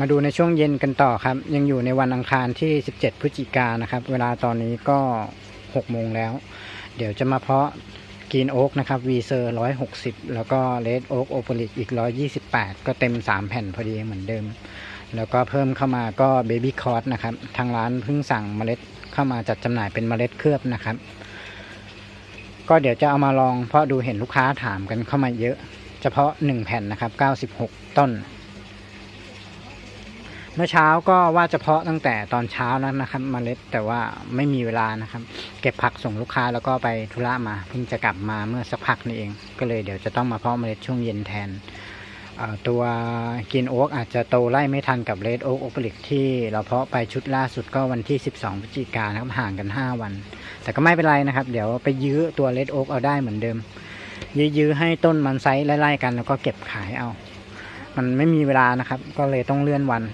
มาดูในช่วงเย็นกันต่อครับ ยังอยู่ในวันอังคารที่ 17 พฤศจิกายนะครับ เวลาตอนนี้ก็ 6 โมงแล้ว เดี๋ยวจะมาเพาะกีนโอ๊กนะครับวีเซอร์160 แล้วก็เลดโอ๊กโอเปริกอีก 128 ก็เต็ม 3 แผ่นพอดีเหมือนเดิม แล้วก็เพิ่มเข้ามาก็เบบี้คอร์สนะครับ ทางร้านเพิ่งสั่งเมล็ดเข้ามาจัดจำหน่ายเป็นเมล็ดเคลือบนะครับ ก็เดี๋ยวจะเอามาลองเพราะดูเห็นลูกค้าถามกันเข้ามาเยอะ เฉพาะ 1 แผ่นนะครับ 96 ต้น มื่อเช้าก็ว่าจะเพาะตั้งแต่ตอนเช้าแล้วนะครับมเมล็ดแต่ว่าไม่มีเวลานะครับ เก็บผักส่งลูกค้าแล้วก็ไปธุระมาเพิ่งจะกลับมาเมื่อสักพักนี่เอง ก็เลยเดี๋ยวจะต้องมาเพาะเมล็ดช่วงเย็นแทนตัวกินโอ๊กอาจจะโตไล่ไม่ทันกับเลดโอ๊กโอเปริกที่เราเพาะไปชุดล่าสุดก็วันที่ 12พฤศจิกายนะครับห่างกัน 5 วัน แต่ก็ไม่เป็นไรนะครับ เดี๋ยวไปยื้อตัวเลดโอ๊กเอาได้เหมือนเดิม ยื้อให้ต้นมันไซส์ไล่ๆกันแล้วก็เก็บขายเอา มันไม่มีเวลานะครับ ก็เลยต้องเลื่อนวัน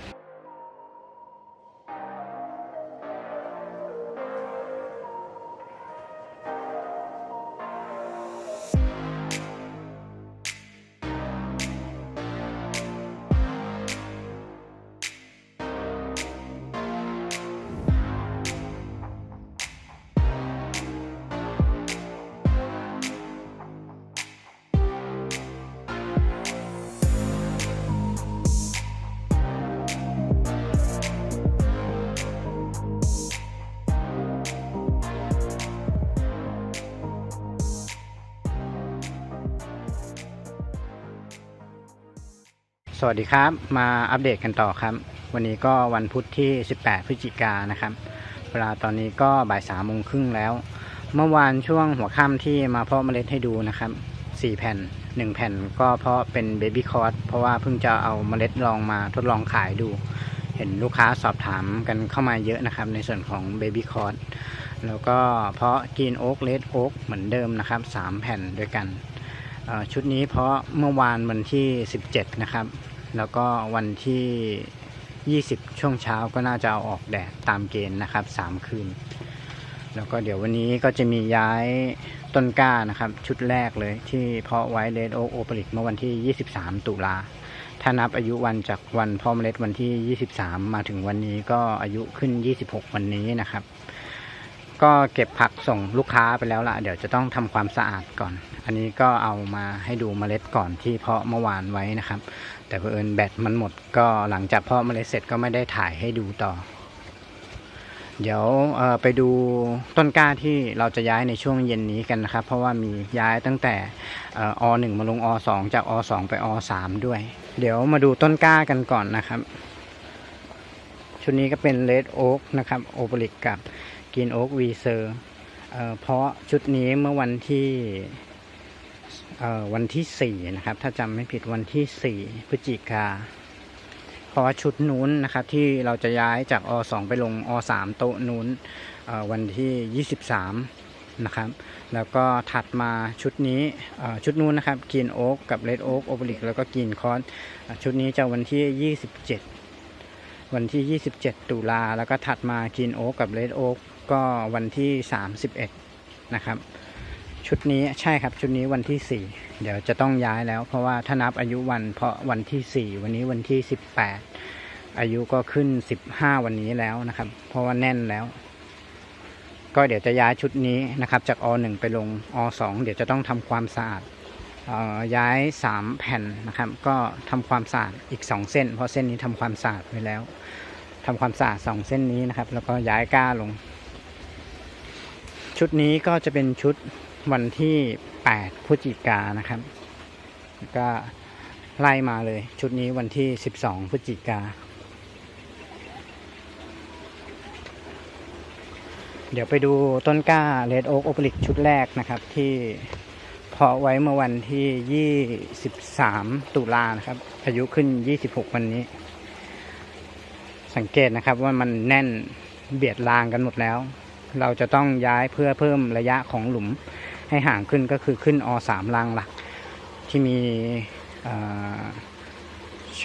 วัสดีครับ มาอัปเดตกันต่อครับ วันนี้ก็วันพุธที่ 18 พฤศจิกานะครับ เวลาตอนนี้ก็บ่ายสามโมงครึ่งแล้ว เมื่อวานช่วงหัวค่ำที่มาเพาะเมล็ดให้ดูนะครับ 4 แผ่น 1 แผ่นก็เพาะเป็นเบบี้คอร์สเพราะว่าเพิ่งจะเอาเมล็ดลองมาทดลองขายดู เห็นลูกค้าสอบถามกันเข้ามาเยอะนะครับ ในส่วนของเบบี้คอร์สแล้วก็เพาะกีนโอ๊กเลดโอ๊กเหมือนเดิมนะครับ 3 แผ่นด้วยกันชุดนี้เพราะเมื่อวานวันที่ 17 นะครับ แล้วก็วันที่ 20 ช่วงเช้าก็น่าจะเอาออกแดดตามเกณฑ์นะครับ 3 คืน แล้วก็เดี๋ยววันนี้ก็จะมีย้ายต้นกล้านะครับ ชุดแรกเลยที่เพาะไว้เลดโอโอปริกเมื่อวันที่ 23 ตุลาถ้านับอายุวันจากวันเพาะเมล็ดวันที่ 23 มาถึงวันนี้ก็อายุขึ้น 26 วันนี้นะครับ ก็เก็บผักส่งลูกค้าไปแล้วละเดี๋ยวจะต้องทำความสะอาดก่อน อันนี้ก็เอามาให้ดูเมล็ดก่อนที่เพาะเมื่อวานไว้นะครับ แต่เผอิญแบตมันหมดก็หลังจากเพาะเมล็ดเสร็จก็ไม่ได้ถ่ายให้ดูต่อ เดี๋ยวไปดูต้นกล้าที่เราจะย้ายในช่วงเย็นนี้กันนะครับ เพราะว่ามีย้ายตั้งแต่เอ่ออ1มาลงออ2จากออ2ไปอ3ด้วย เดี๋ยวมาดูต้นกล้ากันก่อนนะครับ ชุดนี้ก็เป็นเลดโอ๊กนะครับโอเปริกกับกินโอ๊กวีเซอร์เพราะชุดนี้เมื่อวันที่ วันที่สี่นะครับ ถ้าจำไม่ผิดวันที่สี่พฤศจิกา เพราะว่าชุดนู้นนะครับ ที่เราจะย้ายจากอสองไปลงอสามโต๊ะนู้นวันที่ยี่สิบสามนะครับ แล้วก็ถัดมาชุดนี้ชุดนู้นนะครับกินโอ๊กกับเลดโอ๊กโอเปริกแล้วก็กินคอสชุดนี้จะวันที่ยี่สิบเจ็ดวันที่ 27 ตุลาแล้วก็ถัดมากินโอ๊กกับเลดโอ๊กก็วันที่ 31 นะครับ ชุดนี้ใช่ครับชุดนี้วันที่4เดี๋ยวจะต้องย้ายแล้ว เพราะว่าถ้านับอายุวันเพราะวันที่4วันนี้วันที่18อายุก็ขึ้น15วันนี้แล้วนะครับ เพราะว่าแน่นแล้ว ก็เดี๋ยวจะย้ายชุดนี้นะครับ จากอ1ไปลงอ2เดี๋ยวจะต้องทำความสะอาดเอ่อย้าย3แผ่นนะครับ ก็ทำความสะอาดอีก2เส้น เพราะเส้นนี้ทำความสะอาดไว้แล้วทำความสะอาด2เส้นนี้นะครับ แล้วก็ย้ายก้าลง ชุดนี้ก็จะเป็นชุด วันที่ 8พฤศจิกายนะครับ ก็ไล่มาเลย ชุดนี้วันที่ 12พฤศจิกา เดี๋ยวไปดูต้นกล้าเลดโอ๊กโอเปริกชุดแรกนะครับ ที่เพาะไว้เมื่อวันที่ 23 ตุลานะครับ อายุขึ้น 26 วันนี้ สังเกตนะครับว่ามันแน่นเบียดรางกันหมดแล้ว เราจะต้องย้ายเพื่อเพิ่มระยะของหลุม ให้ห่างขึ้นก็คือขึ้นอ3รางหลัก ที่มี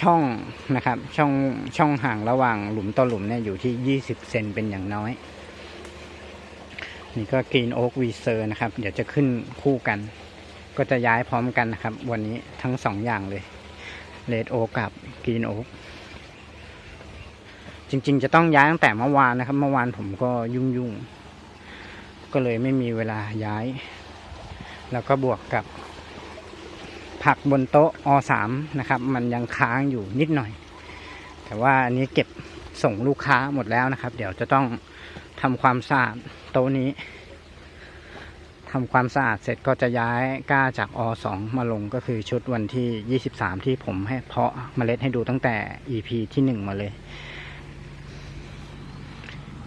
ช่องนะครับช่องช่องห่างระหว่างหลุมต่อหลุมเนี่ยอยู่ที่ 20 เซนเป็นอย่างน้อย นี่ก็กรีนโอ๊กวีเซอร์นะครับ เดี๋ยวจะขึ้นคู่กัน ก็จะย้ายพร้อมกันนะครับ วันนี้ทั้งสองอย่างเลยเลดโอกับกรีนโอ๊กจริงๆ จะต้องย้ายตั้งแต่เมื่อวานนะครับ เมื่อวานผมก็ยุ่งๆ ก็เลยไม่มีเวลาย้าย แล้วก็บวกกับ ผักบนโต๊ะอสามนะครับ มันยังค้างอยู่นิดหน่อย แต่ว่าอันนี้เก็บส่งลูกค้าหมดแล้วนะครับ เดี๋ยวจะต้องทำความสะอาดโต๊ะนี้ทำความสะอาดเสร็จก็จะย้ายก้าจากอสองมาลงก็คือชุดวันที่ 23 ที่ผมให้เพาะเมล็ดให้ดูตั้งแต่ EP ที่ 1 มาเลย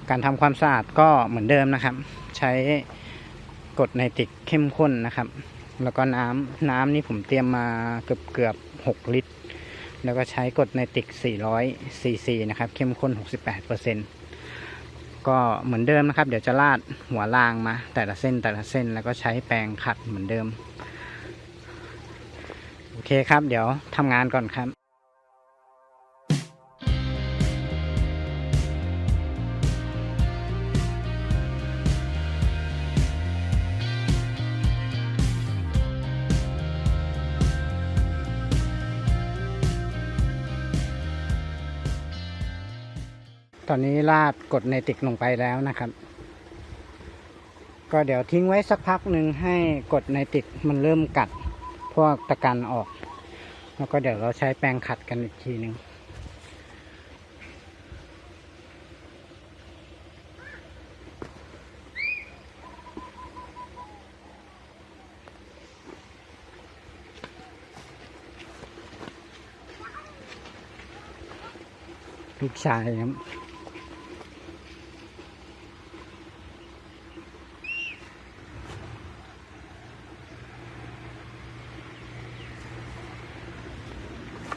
การทำความสะอาดก็เหมือนเดิมนะครับ ใช้ กดไนติกเข้มข้นนะครับ แล้วก็น้ำน้ำนี่ผมเตรียมมาเกือบเกือบ6ลิตร แล้วก็ใช้กดไนติก400ซีซีนะครับ เข้มข้น 68%ก็เหมือนเดิมนะครับ เดี๋ยวจะลาดหัวรางมา แต่ละเส้นแต่ละเส้นแล้วก็ใช้แปรงขัดเหมือนเดิม โอเคครับ เดี๋ยวทำงานก่อนครับ อนนี้ราดกดในติกลงไปแล้วนะครับ ก็เดี๋ยวทิ้งไว้สักพักหนึ่งให้กดในติกมันเริ่มกัดพวกตะกันออก แล้วก็เดี๋ยวเราใช้แปรงขัดกันอีกทีหนึ่งลูกชายครับ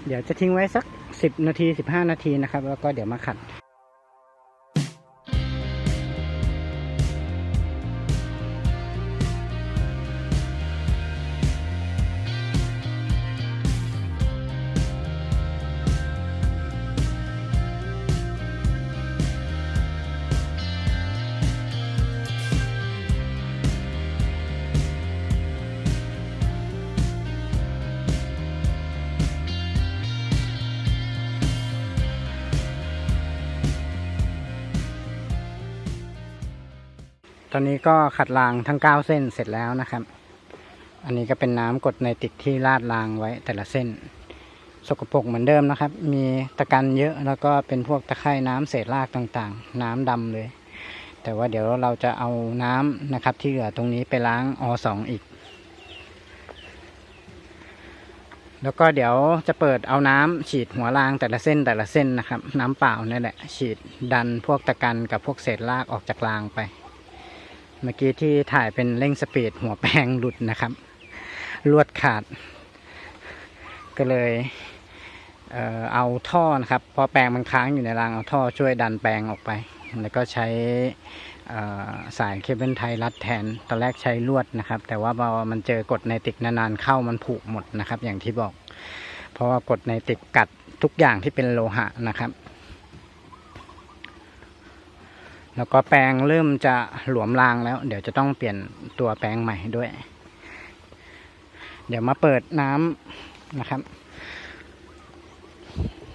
เดี๋ยวจะทิ้งไว้สักสิบนาทีสิบห้านาทีนะครับ แล้วก็เดี๋ยวมาขัด อนนี้ก็ขัดรางทั้ง 9 เส้นเสร็จแล้วนะครับ อันนี้ก็เป็นน้ำกดในติกที่ราดรางไว้แต่ละเส้น สกปรกเหมือนเดิมนะครับ มีตะกันเยอะแล้วก็เป็นพวกตะไคร่น้ำเศษรากต่างๆ น้ำดำเลย แต่ว่าเดี๋ยวเราจะเอาน้ำนะครับ ที่เหลือตรงนี้ไปล้างอสองอีก แล้วก็เดี๋ยวจะเปิดเอาน้ำฉีดหัวรางแต่ละเส้นแต่ละเส้นนะครับ น้ำเปล่านี่แหละฉีดดันพวกตะกันกับพวกเศษรากออกจากรางไป เมื่อกี้ที่ถ่ายเป็นเร่งสปีดหัวแปงหลุดนะครับ ลวดขาด ก็เลยเออเอาท่อนะครับพราะแปงมันค้างอยู่ในรางเอาท่อช่วยดันแปงออกไป แล้วก็ใช้สายเคเบิลไทยรัดแทน ตอนแรกใช้ลวดนะครับ แต่ว่าพอมันเจอกดในติกนานๆเข้ามันผุหมดนะครับ อย่างที่บอก เพราะว่ากดในติกกัดทุกอย่างที่เป็นโลหะนะครับ แล้วก็แปรงเริ่มจะหลวมรางแล้ว เดี๋ยวจะต้องเปลี่ยนตัวแปรงใหม่ด้วย เดี๋ยวมาเปิดน้ำนะครับ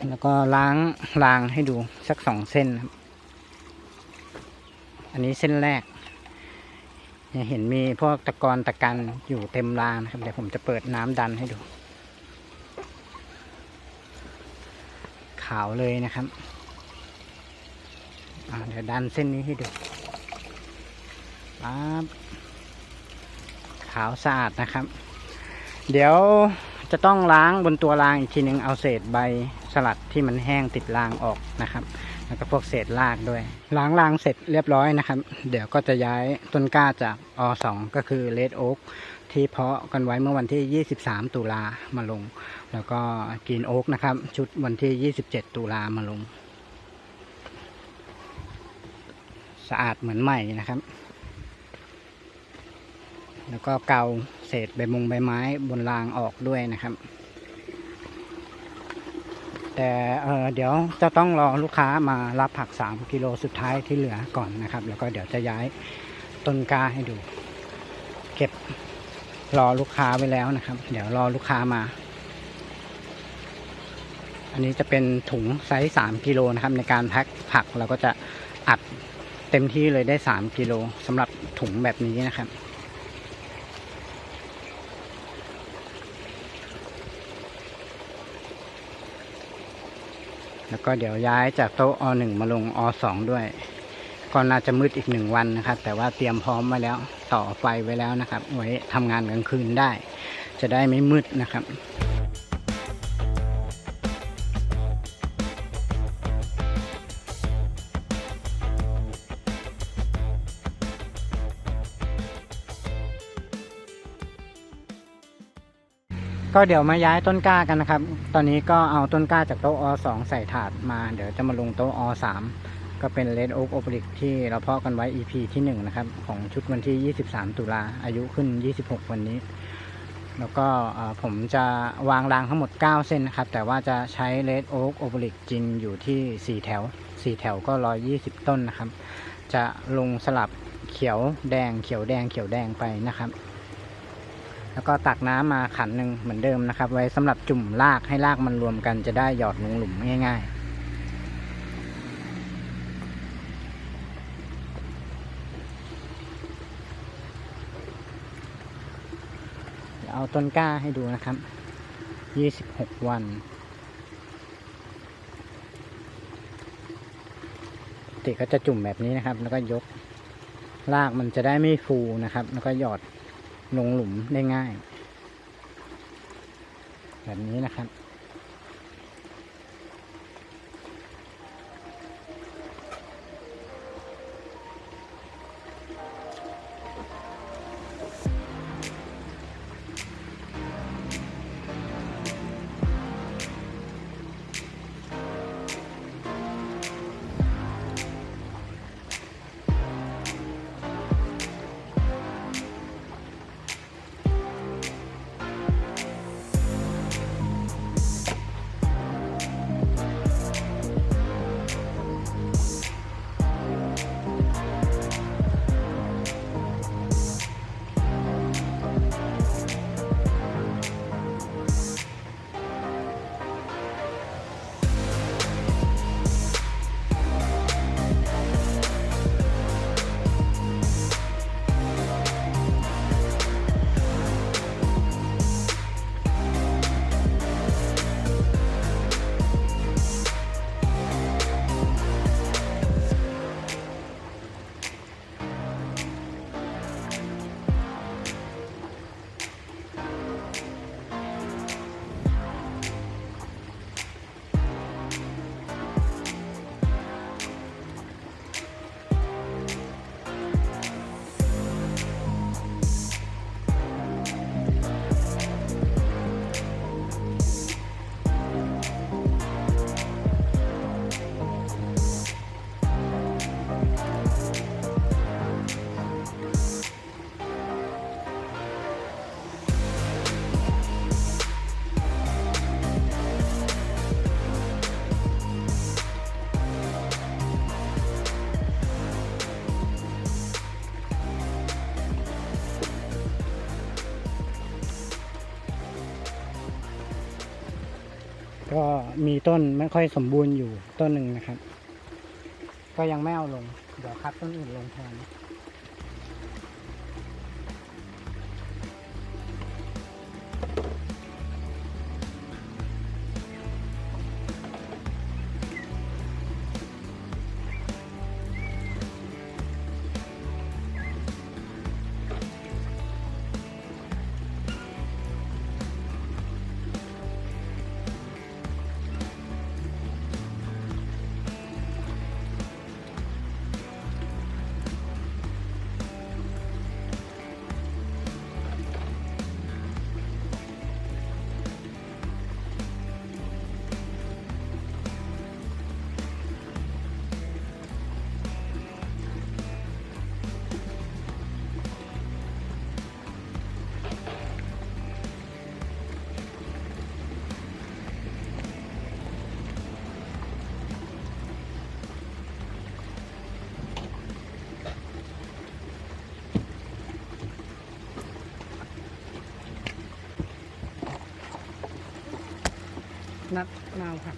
แล้วก็ล้างรางให้ดูสักสองเส้นครับอันนี้เส้นแรกเห็นมีพวกตะกอนตะกันอยู่เต็มรางนะครับ เดี๋ยวผมจะเปิดน้ำดันให้ดู ขาวเลยนะครับ เดี๋ยวดันเส้นนี้ให้ดูปั๊บขาวสะอาดนะครับ เดี๋ยวจะต้องล้างบนตัวรางอีกทีหนึ่งเอาเศษใบสลัดที่มันแห้งติดรางออกนะครับ แล้วก็พวกเศษรากด้วย ล้างรางเสร็จเรียบร้อยนะครับ เดี๋ยวก็จะย้ายต้นกล้าจากอ2ก็คือเลดโอ๊กที่เพาะกันไว้เมื่อวันที่ 23 ตุลามาลง แล้วก็กรีนโอ๊กนะครับ ชุดวันที่ 27 ตุลามาลง สะอาดเหมือนใหม่นะครับ แล้วก็เกาเศษใบมงใบไม้บนรางออกด้วยนะครับ แต่เเดี๋ยวจะต้องรอลูกค้ามารับผัก 3 กิโลสุดท้ายที่เหลือก่อนนะครับ แล้วก็เดี๋ยวจะย้ายต้นกล้าให้ดู เก็บรอลูกค้าไว้แล้วนะครับ เดี๋ยวรอลูกค้ามา อันนี้จะเป็นถุงไซส์3กิโลนะครับ ในการแพ็คผักเราก็จะอัด เต็มที่เลยได้3กิโลสำหรับถุงแบบนี้นะครับ แล้วก็เดี๋ยวย้ายจากโต๊ะอ1มาลงอ2ด้วยก็น่าจะมืดอีกหนึ่งวันนะครับ แต่ว่าเตรียมพร้อมไว้แล้ว ต่อไฟไว้แล้วนะครับ ไว้ทำงานกลางคืนได้ จะได้ไม่มืดนะครับ ก็เดี๋ยวมาย้ายต้นกล้ากันนะครับ ตอนนี้ก็เอาต้นกล้าจากโต๊ะอ2ใส่ถาดมา เดี๋ยวจะมาลงโต๊ะอ3ก็เป็นเลดโอ๊กโอเปริกที่เราเพาะกันไว้ EP ที่1นะครับ ของชุดวันที่ 23 ตุลาอายุขึ้น 26 วันนี้ แล้วก็ผมจะวางรางทั้งหมด 9 เส้นนะครับ แต่ว่าจะใช้เลดโอ๊กโอเปริกจริงอยู่ที่ 4 แถว 4 แถวก็ 120 ต้นนะครับ จะลงสลับเขียวแดงเขียวแดงเขียวแดงไปนะครับ แล้วก็ตักน้ำมาขันหนึ่งเหมือนเดิมนะครับ ไว้สำหรับจุ่มรากให้รากมันรวมกันจะได้หยอดลงหลุมง่าย ๆเอาต้นกล้าให้ดูนะครับ26วัน ติก็จะจุ่มแบบนี้นะครับ แล้วก็ยก รากมันจะได้ไม่ฟูนะครับ แล้วก็หยอด ลงหลุมได้ง่าย แบบนี้นะครับ มีต้นไม่ค่อยสมบูรณ์อยู่ต้นหนึ่งนะครับ ก็ยังไม่เอาลง เดี๋ยวคัดต้นอื่นลงแทน นัดนาวผัก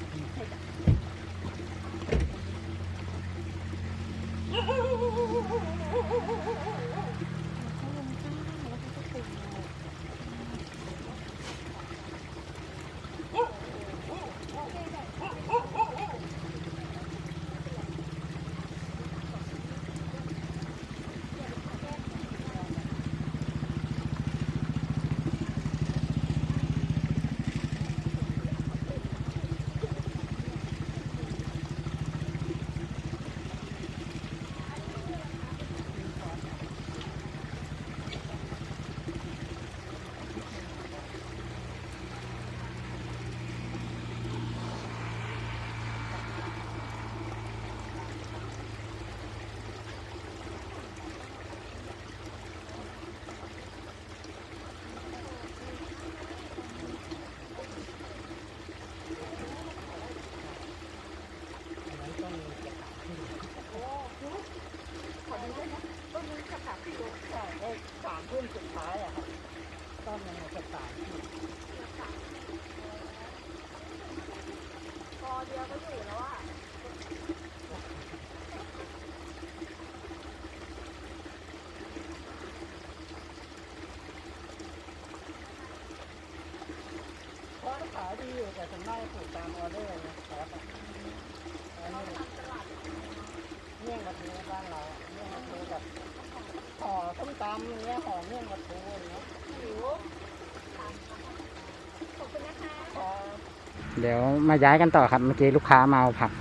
ต้นมันจะสามพอเดียวก็อยู่แล้วอะ เพราะขายดีอยู่แต่ส่วนมากปลูกตามออเดอร์นะครับอันนี้เมี่ยงกระทูบ้านเราอะเมี่ยงกระทูแบบห่อส้มตำอย่างเงี้ยห่อเมี่ยงกระทูอย่างเงี้ย หิวขอบคุณนะคะ พอ เดี๋ยวมาย้ายกันต่อครับ เมื่อกี้ลูกค้ามาเอาผัก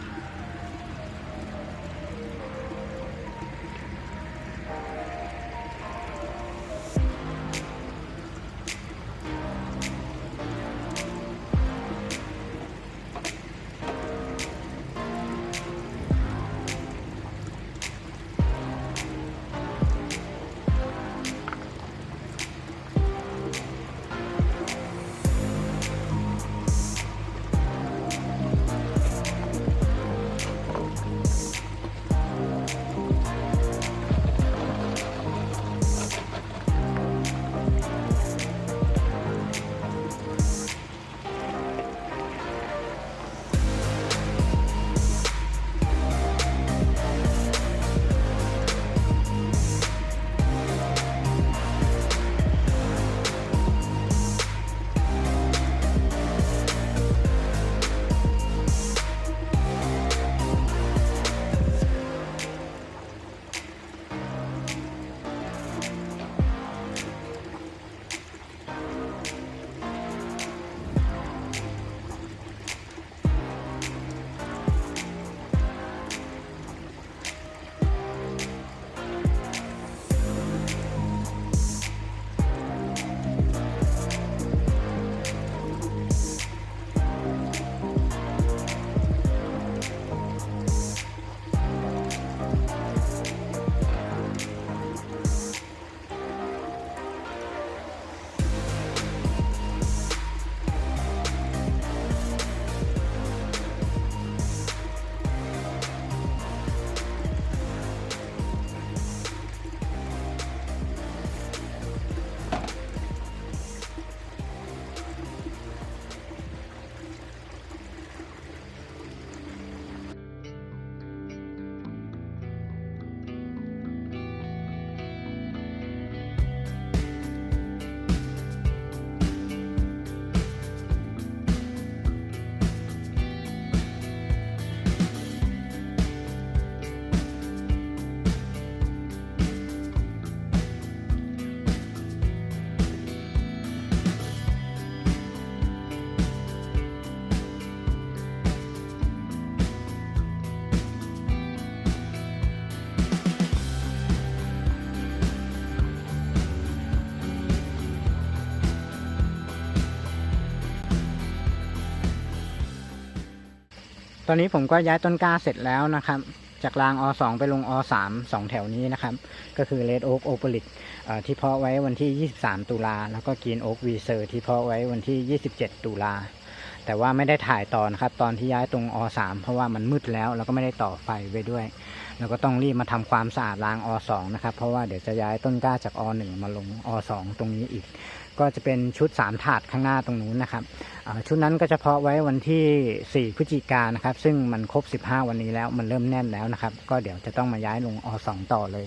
ตอนนี้ผมก็ย้ายต้นกล้าเสร็จแล้วนะครับ จากรางอ 2 ไปลงอ3สองแถวนี้นะครับ ก็คือ Red Oak o p a l i t ที่เพาะไว้วันที่ 23 ตุลา แล้วก็กรีนโอ๊กวีเซอร์ที่เพาะไว้วันที่ 27 ตุลา แต่ว่าไม่ได้ถ่ายต่อนะครับ ตอนที่ย้ายตรงอ 3 เพราะว่ามันมืดแล้ว แล้วก็ไม่ได้ต่อไฟไว้ด้วย แล้วก็ต้องรีบมาทำความสะอาดรางอ2นะครับเพราะว่าเดี๋ยวจะย้ายต้นกล้าจากอ1มาลงอ2ตรงนี้อีก ก็จะเป็นชุด 3 ถาดข้างหน้าตรงนู้นนะครับชุดนั้นก็จะเพาะไว้วันที่ 4 พฤศจิกายนนะครับ ซึ่งมันครบ 15 วันนี้แล้วมันเริ่มแน่นแล้วนะครับ ก็เดี๋ยวจะต้องมาย้ายลงอ2ต่อเลย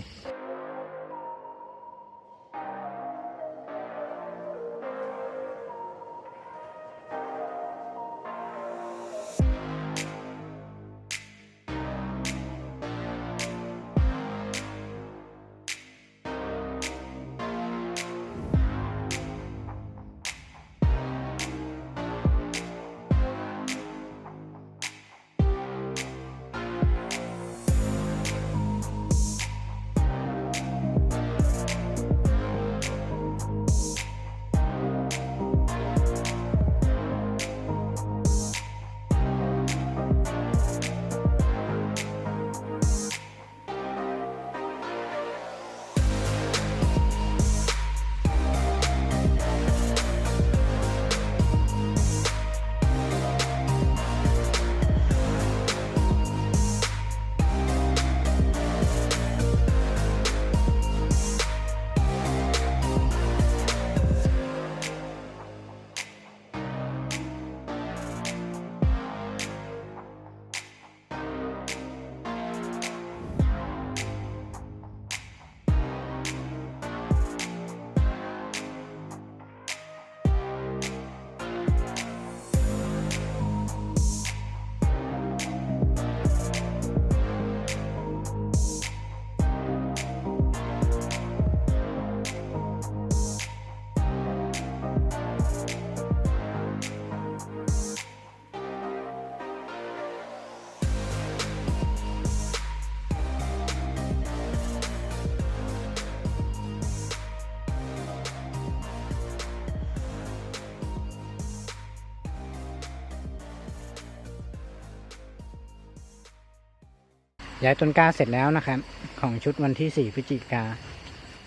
ย้ายต้นกล้าเสร็จแล้วนะครับ ของชุดวันที่ 4 พฤศจิกา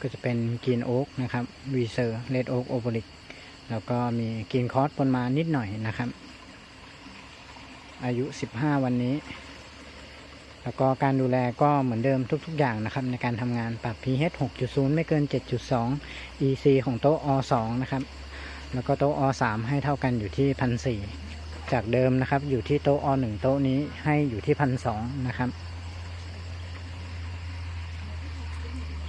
ก็จะเป็นกีนโอ๊กนะครับวีเซอร์เลดโอ๊กโอเ i ริกแล้วก็มีกีนคอร์สปนมานิดหน่อยนะครับ อายุ 15 วันนี้ แล้วก็การดูแลก็เหมือนเดิมทุก ๆ อย่างนะครับ ในการทำงานปรับ pH 6.0 ไม่เกิน 7.2 EC ของโต๊ะ O2 นะครับ แล้วก็โต๊ะ O3 ให้เท่ากันอยู่ที่1,400จากเดิมนะครับอยู่ที่โต๊ะ O1 โต๊ะนี้ให้อยู่ที่1,200นะครับ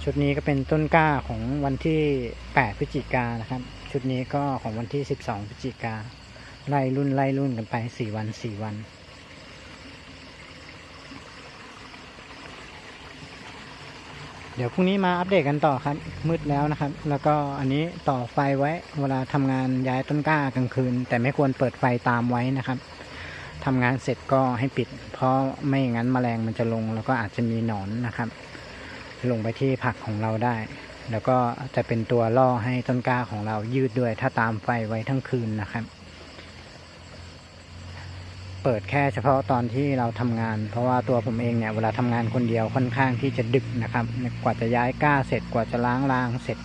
ชุดนี้ก็เป็นต้นกล้าของวันที่ 8 พฤศจิกายนนะครับ ชุดนี้ก็ของวันที่ 12 พฤศจิกาไล่รุ่นไล่รุ่นกันไป 4 วัน 4 วันเดี๋ยวพรุ่งนี้มาอัปเดตกันต่อครับ มืดแล้วนะครับ แล้วก็อันนี้ต่อไฟไว้เวลาทำงานย้ายต้นกล้ากลางคืน แต่ไม่ควรเปิดไฟตามไว้นะครับทำงานเสร็จก็ให้ปิด เพราะไม่อย่างนั้นแมลงมันจะลง แล้วก็อาจจะมีหนอนนะครับ ลงไปที่ผักของเราได้ แล้วก็จะเป็นตัวล่อให้ต้นกล้าของเรายืดด้วย ถ้าตามไฟไว้ทั้งคืนนะครับ เปิดแค่เฉพาะตอนที่เราทำงาน เพราะว่าตัวผมเองเนี่ยเวลาทำงานคนเดียวค่อนข้างที่จะดึกนะครับ กว่าจะย้ายกล้าเสร็จกว่าจะล้างรางเสร็จ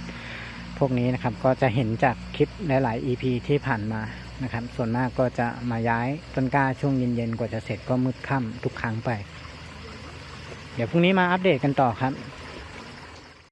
พวกนี้นะครับก็จะเห็นจากคลิปหลาย ๆ EP ที่ผ่านมานะครับ ส่วนมากก็จะมาย้ายต้นกล้าช่วงเย็น ๆ กว่าจะเสร็จก็มืดค่ำทุกครั้งไป เดี๋ยวพรุ่งนี้มาอัปเดตกันต่อครับ